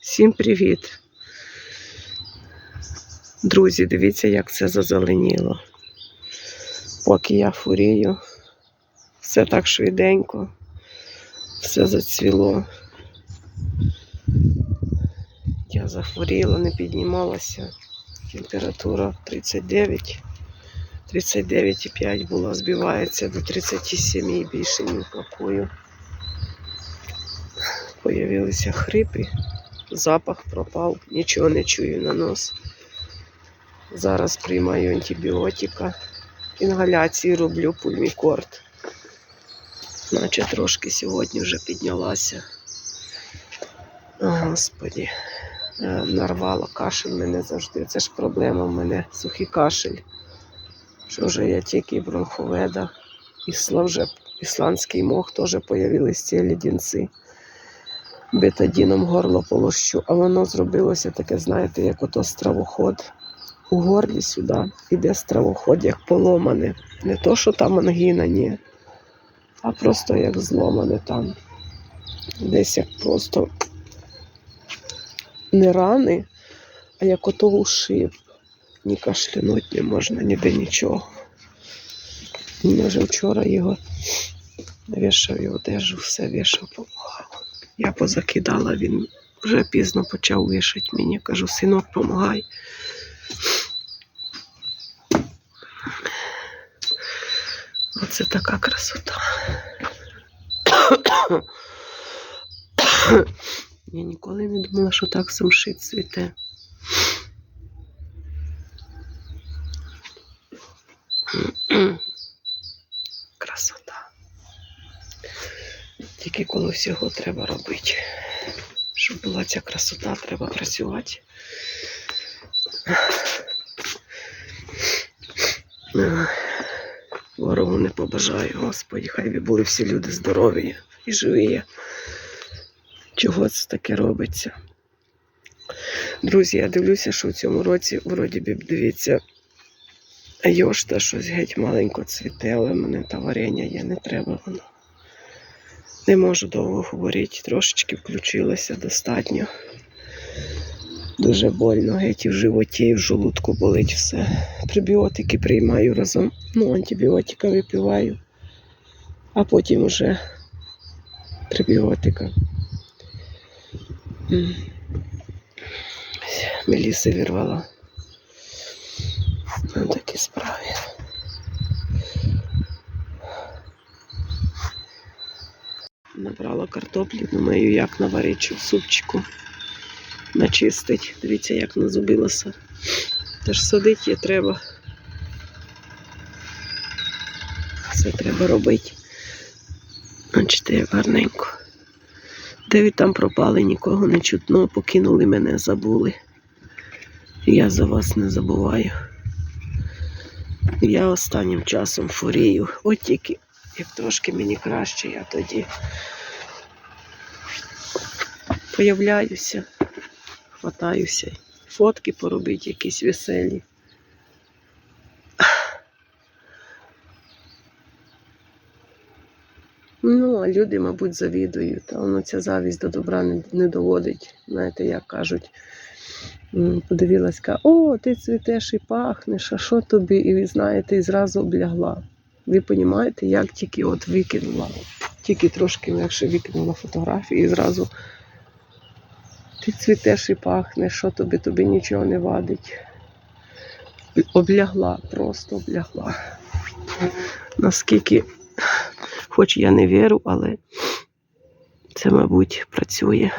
Всім привіт! Друзі, дивіться, як це зазеленіло. Поки я фурію, все так швиденько, все зацвіло. Я захворіла, не піднімалася. Температура 39, 39,5 була, збивається до 37 і більше ні какую. Появилися хрипи, запах пропав, нічого не чую на нос. Зараз приймаю антибіотика, інгаляції роблю пульмікорд. Наче трошки сьогодні вже піднялася. О, Господі, Е, нарвала кашель мене завжди. Це ж проблема в мене сухий кашель. Що вже я тільки бронховеда, ісла вже ісландський мох теж появились ці лідінці бетадіном горло полощу, а воно зробилося таке, знаєте, як ото стравоход. У горлі сюди іде стравоход, як поломане. Не то, що там ангіна, ні, а просто як зломане там. Десь як просто не рани, а як ото ушиб. Ні кашлянуть не можна, ніде нічого. Я вже вчора його вішав і одежу, все вішав, помагав. Я позакидала, він вже пізно почав вишити мені. Кажу, синок, помагай. Оце така красота. Я ніколи не думала, що так самшит цвіте. Красота. Тільки коли всього треба робити. Щоб була ця красота, треба працювати. Ворогу не побажаю, Господі, хай би були всі люди здорові і живі. Чого це таке робиться? Друзі, я дивлюся, що в цьому році, вроді би, дивіться, йошта щось геть маленько цвіте, але мене та варення є, не треба воно. Не можу довго говорити, трошечки включилася достатньо. Дуже больно, геть і в животі, і в желудку болить все. Прибіотики приймаю разом. Ну, антибіотика випиваю, а потім вже прибіотика. Меліси вірвала. Ну, такі справи. Набрала картоплі, думаю, як наварити в супчику. Начистить. Дивіться, як назубилося. Теж садити її треба. Все треба робити. Бачите, гарненько. Де там пропали, нікого не чутно, покинули мене, забули. Я за вас не забуваю. Я останнім часом фурію. От тільки як трошки мені краще, я тоді появляюся, хватаюся. Фотки поробити якісь веселі. Ну, а люди, мабуть, завідують. А воно ця завість до добра не, не доводить. Знаєте, як кажуть. Подивилась, о, ти цвітеш і пахнеш, а що тобі? І знаєте, і зразу облягла. Ви розумієте, як тільки от викинула, тільки трошки легше викинула фотографію і зразу ти цвітеш і пахнеш, що тобі, тобі нічого не вадить. Облягла, просто облягла. Наскільки, хоч я не вірю, але це, мабуть, працює.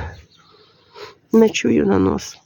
Не чую на нос.